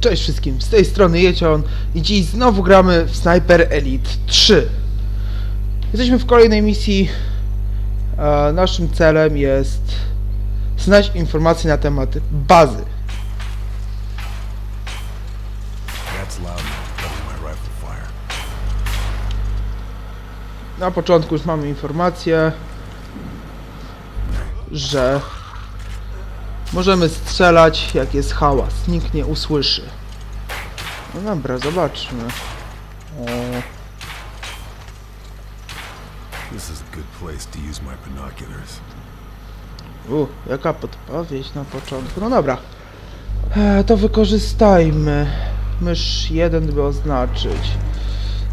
Cześć wszystkim, z tej strony Jecion i dziś znowu gramy w Sniper Elite 3. Jesteśmy w kolejnej misji. A naszym celem jest znać informacje na temat bazy. Na początku już mamy informację, że możemy strzelać jak jest hałas, nikt nie usłyszy. No dobra, zobaczmy. O, This is a good place to use my binoculars. u, jaka podpowiedź na początku. No dobra, e, to wykorzystajmy. Mysz jeden by oznaczyć.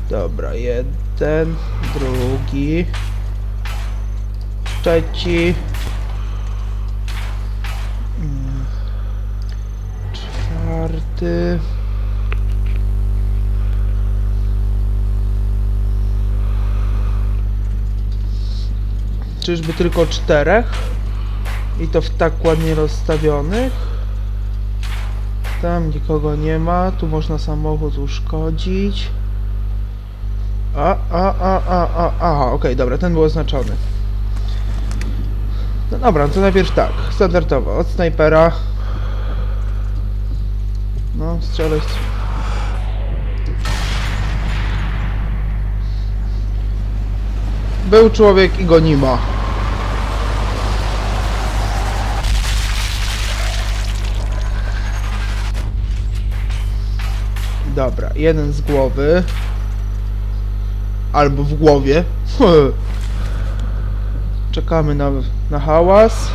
Dobra, jeden, drugi, trzeci, czwarty. Czyżby tylko czterech? I to w tak ładnie rozstawionych? Tam nikogo nie ma, tu można samochód uszkodzić. A, a, a, a, a, aha, okej, dobra, ten był oznaczony. No dobra, to najpierw tak, standardowo, od snajpera. No, strzelaj. Był człowiek i go nie ma. Dobra, jeden z głowy. Albo w głowie. Czekamy na, na hałas.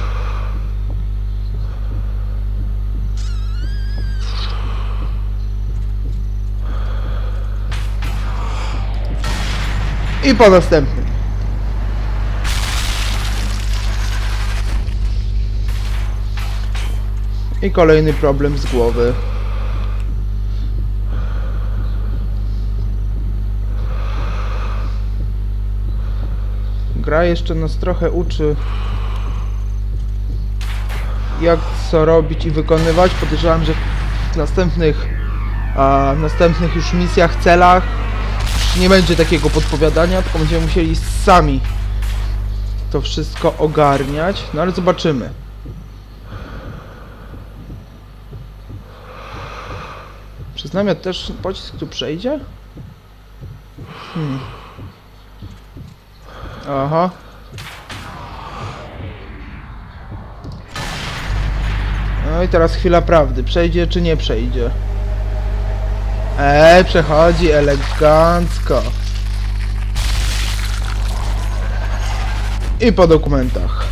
I po następnym. I kolejny problem z głowy. Gra jeszcze nas trochę uczy jak co robić i wykonywać. Podejrzewam, że w następnych a, następnych już misjach, celach nie będzie takiego podpowiadania, tylko będziemy musieli sami to wszystko ogarniać. No ale zobaczymy. Przez namiot też pocisk tu przejdzie? Hmm. Aha. No i teraz chwila prawdy. Przejdzie czy nie przejdzie? Eee, przechodzi elegancko. I po dokumentach.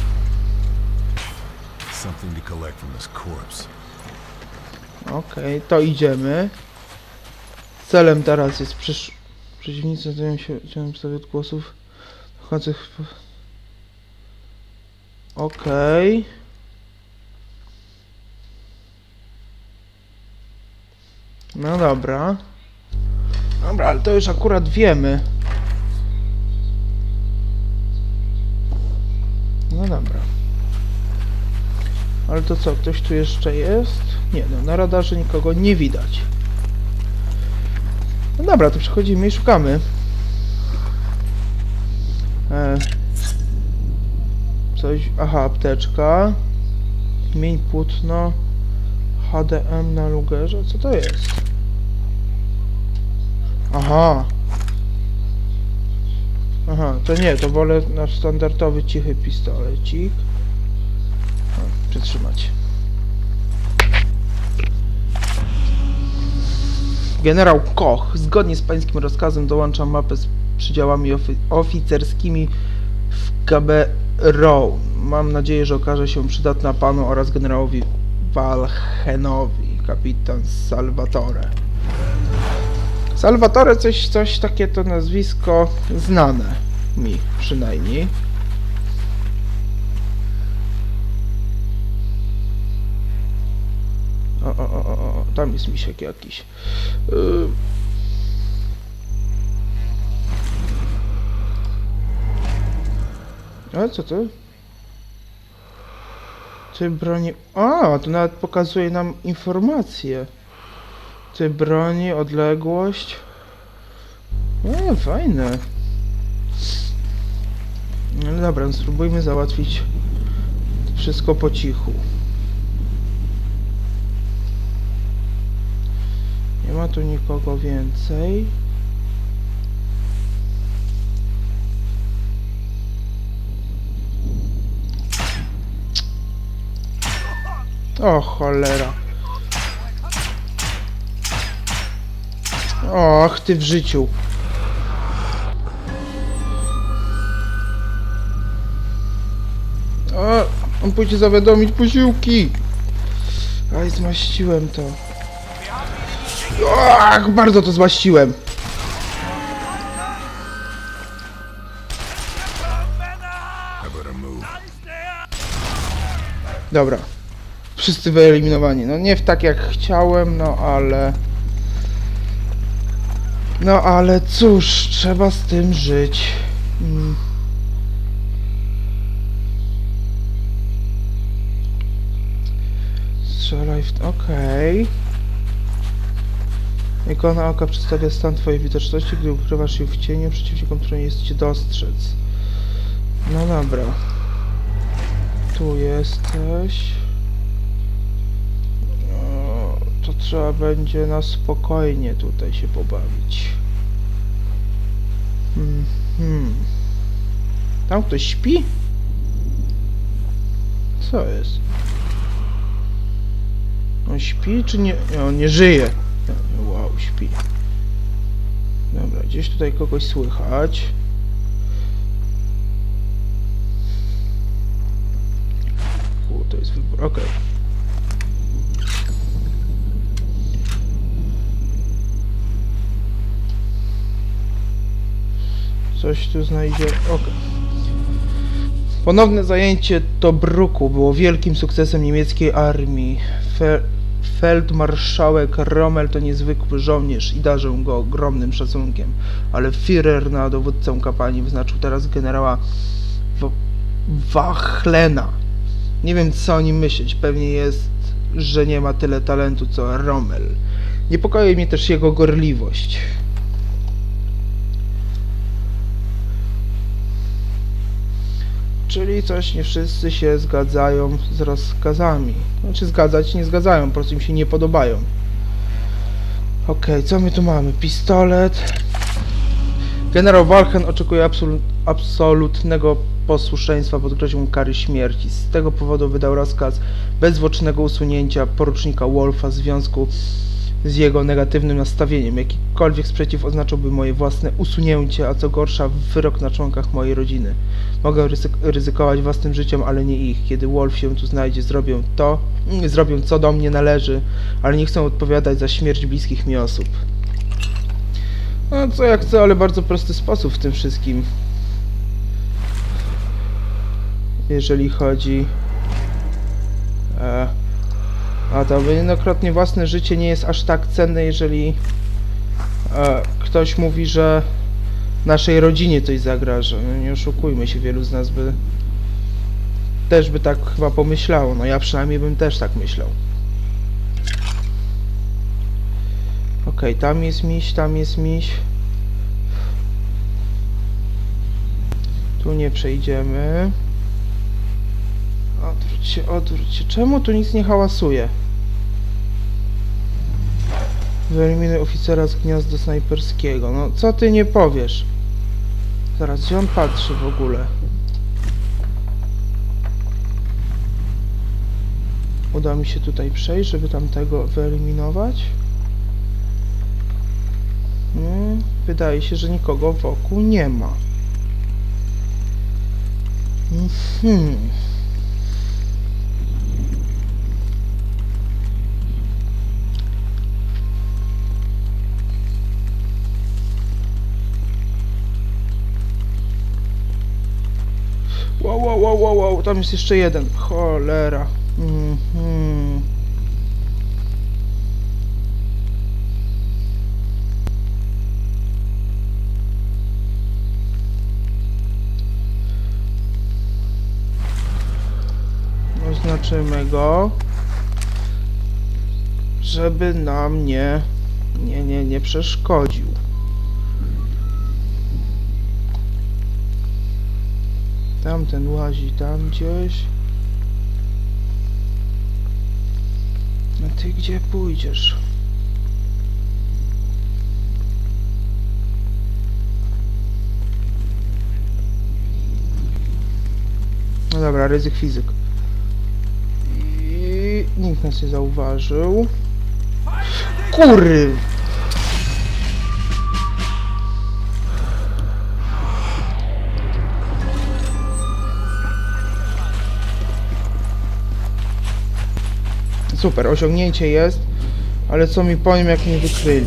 Okej, to idziemy. Celem teraz jest przysz... Przeciwnicy znajdują się ciągiem sobie od głosów dochodzących. Okej. No dobra. Dobra, ale to już akurat wiemy. No dobra. Ale to co, ktoś tu jeszcze jest? Nie, no na radarze nikogo nie widać. No dobra, to przechodzimy i szukamy. E, coś, aha, apteczka. Mień płótno. HDM na lugerze, co to jest? Aha. Aha, to nie, to wolę nasz standardowy cichy pistolecik. O, przytrzymać. Generał Koch, zgodnie z pańskim rozkazem dołącza mapę z przydziałami ofi oficerskimi w Gaberone. Mam nadzieję, że okaże się przydatna panu oraz generałowi Walchenowi, kapitan Salvatore. Salvatore coś, coś takie to nazwisko znane mi przynajmniej. O, o, o, o, tam jest misiek jakiś. Yy. Ale co to? Ty broni... A, to nawet pokazuje nam informacje. Ty broni, odległość. No, fajne. No dobra, no spróbujmy załatwić wszystko po cichu. Nie ma tu nikogo więcej. O cholera. Och, ty w życiu. O, on pójdzie zawiadomić posiłki. Aj, zmaściłem to. Ach, bardzo to zmaściłem. Dobra. Wszyscy wyeliminowani. No nie w tak jak chciałem, no ale... No ale cóż, trzeba z tym żyć. Mm. Strzelaj w... Okej. Ikona oka przedstawia stan twojej widoczności, gdy ukrywasz się w cieniu, przeciwnikom, który jest cię dostrzec. No dobra. Tu jesteś. To trzeba będzie na spokojnie tutaj się pobawić. Mhm. Tam ktoś śpi? Co jest? On śpi czy nie? nie on nie żyje. Wow, śpi. Dobra, gdzieś tutaj kogoś słychać. U, to jest wybór, okej. Coś tu znajdzie, okej. Ponowne zajęcie Tobruku było wielkim sukcesem niemieckiej armii. Fe Feldmarszałek Rommel to niezwykły żołnierz i darzę go ogromnym szacunkiem, ale Führer na dowódcę kampanii wyznaczył teraz generała W Wachlena. Nie wiem co o nim myśleć, pewnie jest, że nie ma tyle talentu co Rommel. Niepokoi mnie też jego gorliwość. Czyli coś nie wszyscy się zgadzają z rozkazami. Znaczy zgadzać nie zgadzają, po prostu im się nie podobają. Okej, co my tu mamy? Pistolet. Generał Walchen oczekuje absolu- absolutnego posłuszeństwa pod groźbą kary śmierci. Z tego powodu wydał rozkaz bezzwłocznego usunięcia porucznika Wolfa w związku z jego negatywnym nastawieniem. Jakikolwiek sprzeciw oznaczałby moje własne usunięcie, a co gorsza wyrok na członkach mojej rodziny. Mogę ryzyk- ryzykować własnym życiem, ale nie ich. Kiedy Wolf się tu znajdzie, zrobię to, mm, zrobię co do mnie należy, ale nie chcę odpowiadać za śmierć bliskich mi osób. No co ja chcę, ale bardzo prosty sposób w tym wszystkim. Jeżeli chodzi... E, a to niejednokrotnie własne życie nie jest aż tak cenne, jeżeli e, ktoś mówi, że naszej rodzinie coś zagraża. No nie oszukujmy się, wielu z nas by też by tak chyba pomyślało. No ja przynajmniej bym też tak myślał. Okej, tam jest miś, tam jest miś. Tu nie przejdziemy. Odwróć się, odwróć się. Czemu tu nic nie hałasuje? Wyeliminuj oficera z gniazda snajperskiego. No, co ty nie powiesz? Zaraz, gdzie on patrzy w ogóle? Uda mi się tutaj przejść, żeby tamtego wyeliminować? Hmm, wydaje się, że nikogo wokół nie ma. Mhm. Tam jest jeszcze jeden. Cholera. Mhm. Oznaczymy go, żeby nam nie Nie, nie, nie przeszkodził. Tamten łazi tam gdzieś. A ty gdzie pójdziesz? No dobra, ryzyk fizyk. I nikt nas nie zauważył. Kurry! Super, osiągnięcie jest, ale co mi powiem jak mnie wykryli?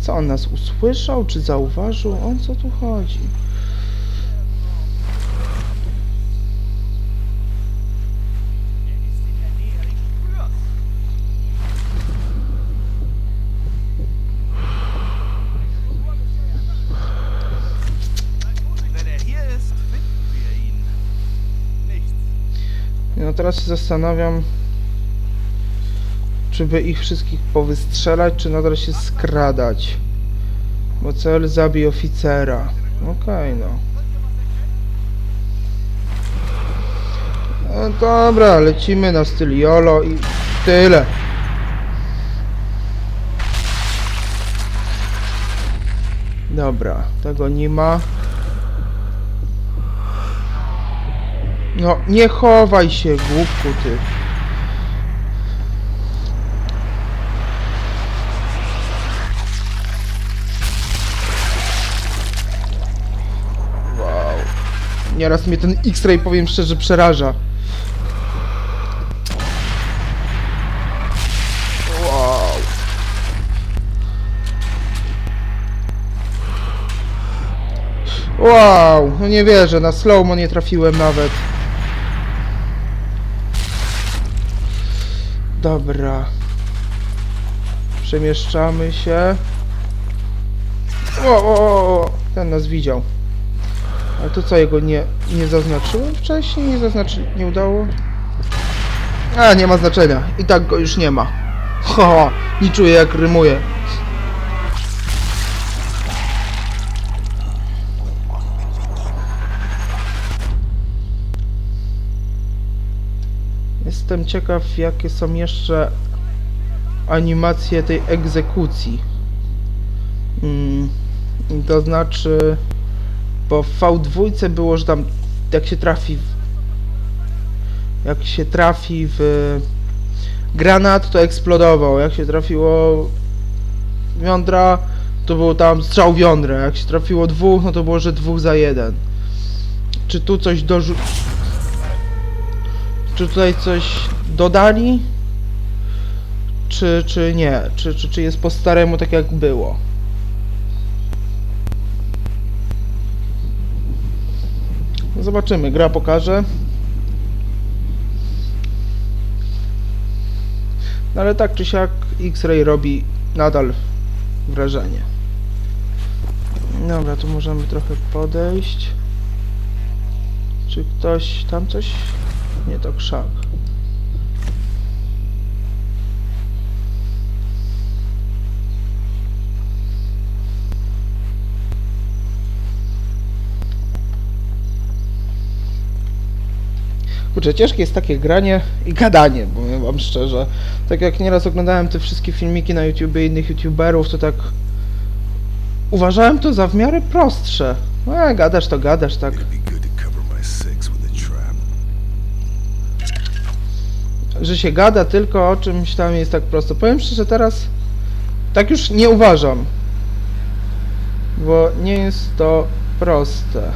Co on nas usłyszał, czy zauważył? O co tu chodzi? Teraz się zastanawiam, czy by ich wszystkich powystrzelać, czy nadal się skradać. Bo cel zabij oficera. Okej, no. No dobra, lecimy na styl YOLO i tyle. Dobra, tego nie ma. No, nie chowaj się, głupku ty. Wow. Nieraz mnie ten X-ray, powiem szczerze, przeraża. Wow. No nie wierzę, na slowmo nie trafiłem nawet. Dobra. Przemieszczamy się. O, o, o, ten nas widział. Ale to co, jego nie, nie zaznaczyłem wcześniej? Nie zaznaczy... nie udało? A, nie ma znaczenia. I tak go już nie ma. Ho, nie czuję jak rymuje. Jestem ciekaw, jakie są jeszcze animacje tej egzekucji. Mm, to znaczy, bo w V2 było, że tam jak się trafi w, jak się trafi w granat, to eksplodował. Jak się trafiło jądra, to było tam strzał w jądra. Jak się trafiło dwóch, no to było, że dwóch za jeden. Czy tu coś dorzu... Czy tutaj coś dodali? Czy, czy nie? Czy, czy, czy jest po staremu tak jak było? Zobaczymy, gra pokaże. No ale tak czy siak X-Ray robi nadal wrażenie. Dobra, tu możemy trochę podejść. Czy ktoś tam coś? Nie, to krzak. Kurczę, ciężkie jest takie granie i gadanie, powiem wam szczerze. Tak jak nieraz oglądałem te wszystkie filmiki na YouTubie innych YouTuberów, to tak... Uważałem to za w miarę prostsze. No, gadasz to gadasz, tak. Że się gada tylko o czymś tam jest tak prosto. Powiem szczerze, teraz tak już nie uważam. Bo nie jest to proste.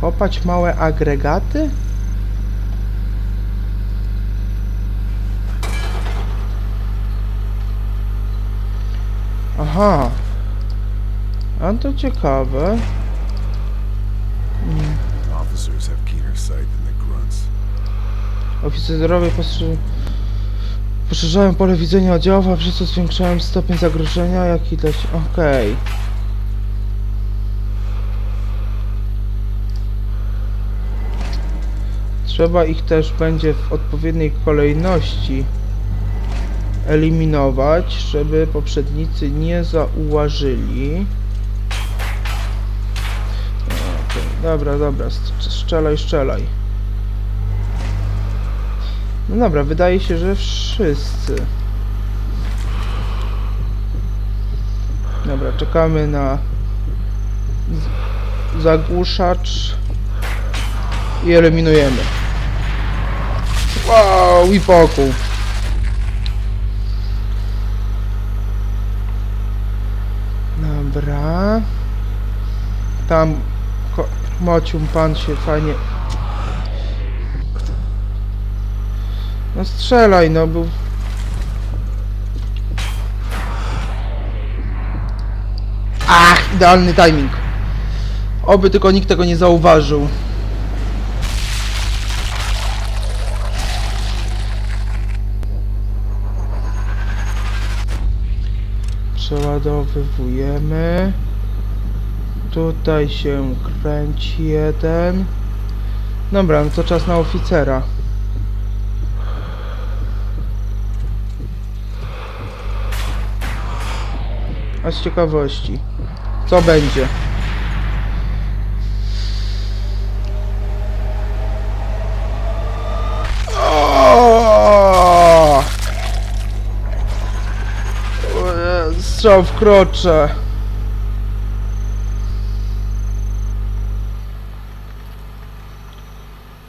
Kopać małe agregaty? Aha. A to ciekawe. Officers have keener sight than the grunts. Oficerowie poszerzają pole widzenia oddziałów, a przez co zwiększają stopień zagrożenia, jak i dać... Okej. Trzeba ich też będzie w odpowiedniej kolejności eliminować, żeby poprzednicy nie zauważyli. Dobra, dobra, strz- strzelaj, strzelaj. No dobra, wydaje się, że wszyscy. Dobra, czekamy na zagłuszacz i eliminujemy. Wow, i pokój. Dobra. Tam mocium pan się fajnie... No strzelaj, no był... Ach, idealny timing. Oby tylko nikt tego nie zauważył. Przeładowywujemy. Tutaj się kręci jeden. Dobra, no to czas na oficera. A z ciekawości, co będzie? O! O Jezu, Strzał w krocze.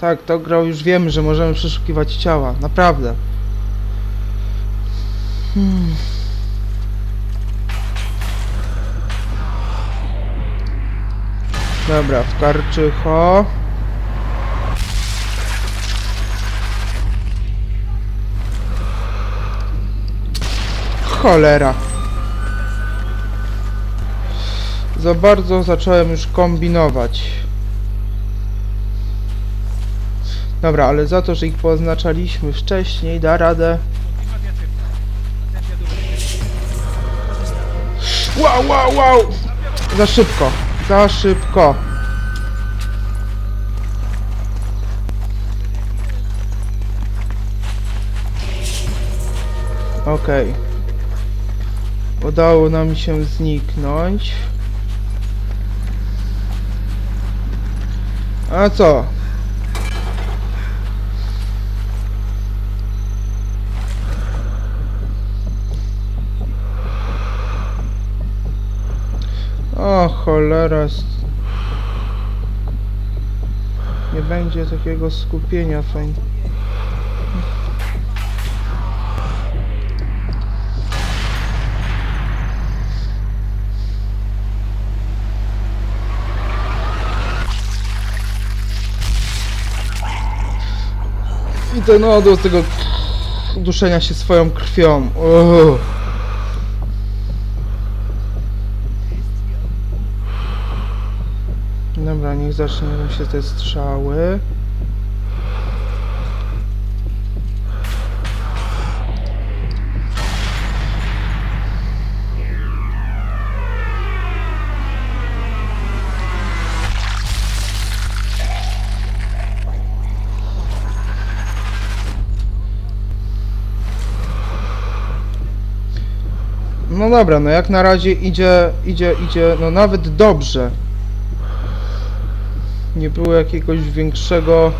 Tak, to grał już wiemy, że możemy przeszukiwać ciała. Naprawdę. Hmm. Dobra, w. Cholera. Za bardzo zacząłem już kombinować. Dobra, ale za to, że ich poznaczaliśmy wcześniej, da radę. Wow, wow, wow! Za szybko, za szybko. Okej. Udało nam się zniknąć. A co? O cholera. Nie będzie takiego skupienia fajnie. I ten odór tego duszenia się swoją krwią. Dobra, niech zaczną się te strzały. No dobra, no jak na razie idzie, idzie, idzie, no nawet dobrze. Nie było jakiegoś większego,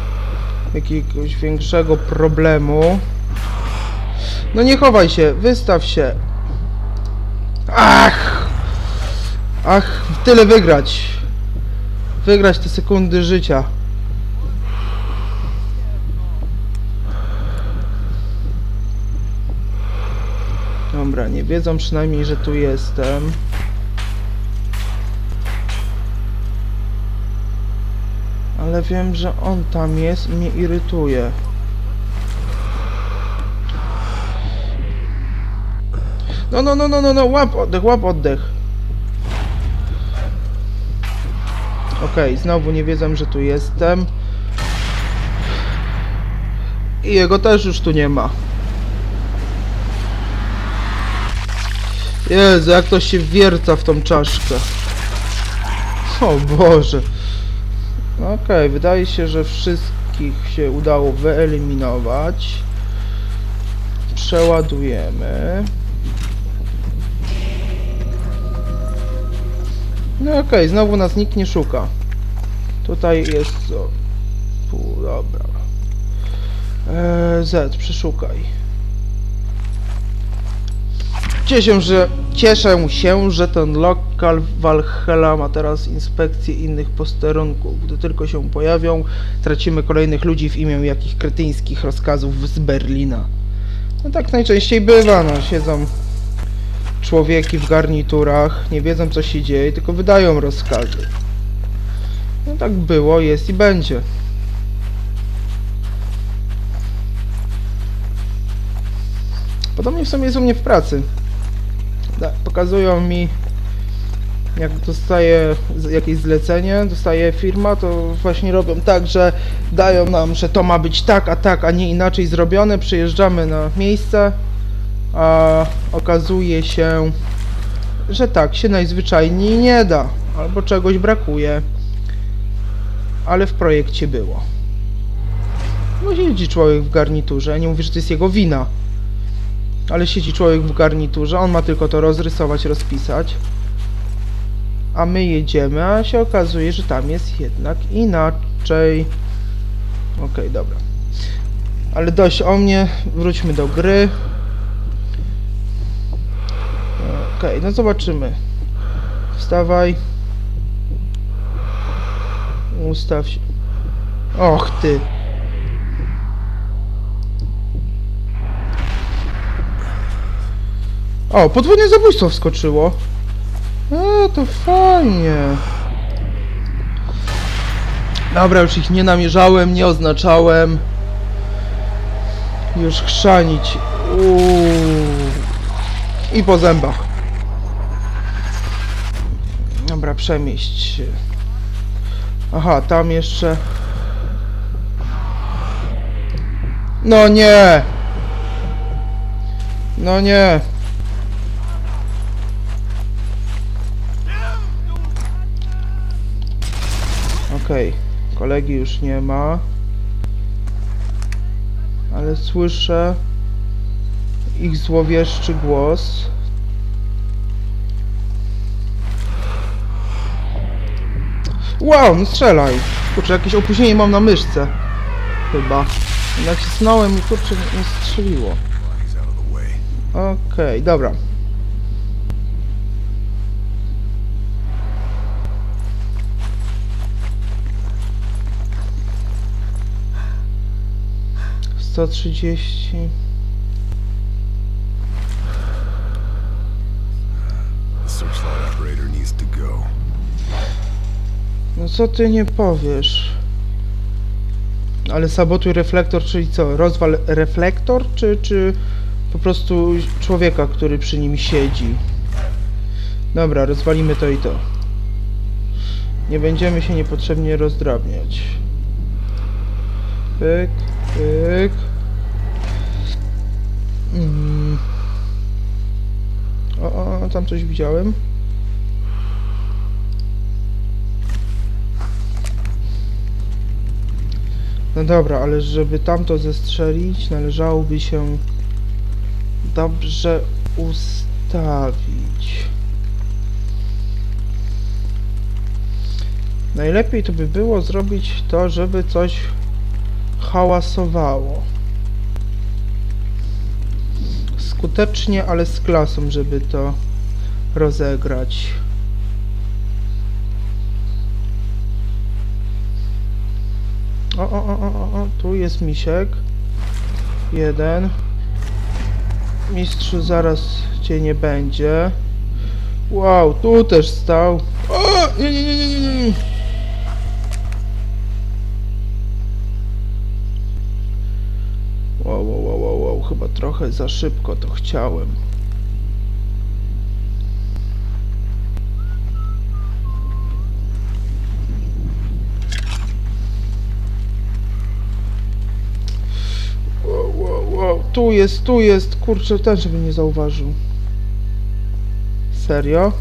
jakiegoś większego problemu. No nie chowaj się, wystaw się. Ach! Ach, tyle wygrać. Wygrać te sekundy życia. Dobra, nie wiedzą przynajmniej, że tu jestem. Ale wiem, że on tam jest i mnie irytuje. No, no, no, no, no, no, łap oddech, łap oddech. Okej, znowu nie wiedzą, że tu jestem. I jego też już tu nie ma. Jezu, jak to się wierca w tą czaszkę. O Boże. Okej, wydaje się, że wszystkich się udało wyeliminować. Przeładujemy. No okej, znowu nas nikt nie szuka. Tutaj jest co? Tu, dobra. Eee, Z, przeszukaj. Cieszę, że, cieszę się, że ten lokal Valhalla ma teraz inspekcję innych posterunków. Gdy tylko się pojawią, tracimy kolejnych ludzi w imię jakich kretyńskich rozkazów z Berlina. No tak najczęściej bywa, no siedzą człowieki w garniturach, nie wiedzą co się dzieje, tylko wydają rozkazy. No tak było, jest i będzie. Podobnie w sumie jest u mnie w pracy. Pokazują mi, jak dostaję jakieś zlecenie, dostaje firma, to właśnie robią tak, że dają nam, że to ma być tak, a tak, a nie inaczej zrobione. Przyjeżdżamy na miejsce, a okazuje się, że tak się najzwyczajniej nie da, albo czegoś brakuje, ale w projekcie było. No siedzi człowiek w garniturze, nie mówię, że to jest jego wina. Ale siedzi człowiek w garniturze, on ma tylko to rozrysować, rozpisać. A my jedziemy, a się okazuje, że tam jest jednak inaczej. Okej, dobra. Ale dość o mnie, wróćmy do gry. Okej, no zobaczymy. Wstawaj. Ustaw się. Och ty. O, podwójne zabójstwo wskoczyło. A, to fajnie. Dobra, już ich nie namierzałem, nie oznaczałem. Już chrzanić. Uuu. I po zębach. Dobra, przemieść. Aha, tam jeszcze... No nie! No nie! Okej, kolegi już nie ma. Ale słyszę ich złowieszczy głos. Wow, no strzelaj! Kurczę, jakieś opóźnienie mam na myszce. Chyba. Nacisnąłem i kurczę, nie strzeliło. Okej, dobra. Sto trzydzieści. The searchlight operator needs to go. No co ty nie powiesz? Ale sabotuj reflektor, czyli co? Rozwal reflektor, czy, czy po prostu człowieka, który przy nim siedzi? Dobra, rozwalimy to i to. Nie będziemy się niepotrzebnie rozdrabniać. Pyk, pyk. Mm. O, o, tam coś widziałem. No dobra, ale żeby tamto zestrzelić, należałoby się dobrze ustawić. Najlepiej to by było zrobić to, żeby coś hałasowało. Skutecznie, ale z klasą, żeby to rozegrać. O, o, o, o, o, tu jest misiek. Jeden. Mistrzu, zaraz cię nie będzie. Wow, tu też stał. O, nie, nie, nie, nie, nie, trochę za szybko to chciałem. Wow, wow, wow. Tu jest, tu jest. Kurczę, ten żeby nie zauważył. Serio?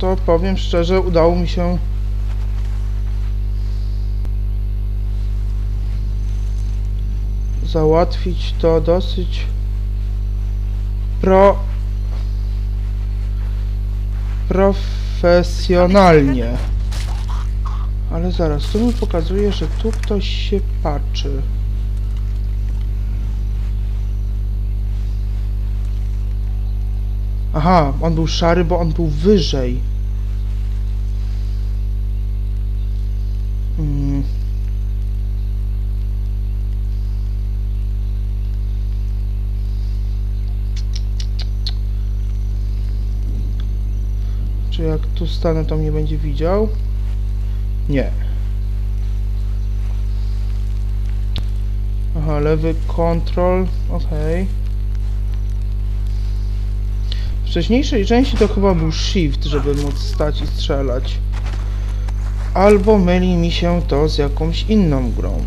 To powiem szczerze, udało mi się załatwić to dosyć pro profesjonalnie. Ale zaraz, to mi pokazuje, że tu ktoś się patrzy. Aha, on był szary, bo on był wyżej. Mm. Czy jak tu stanę, to mnie będzie widział? Nie. Aha, lewy kontrol, okej. W wcześniejszej części to chyba był shift, żeby móc stać i strzelać. Albo myli mi się to z jakąś inną grą.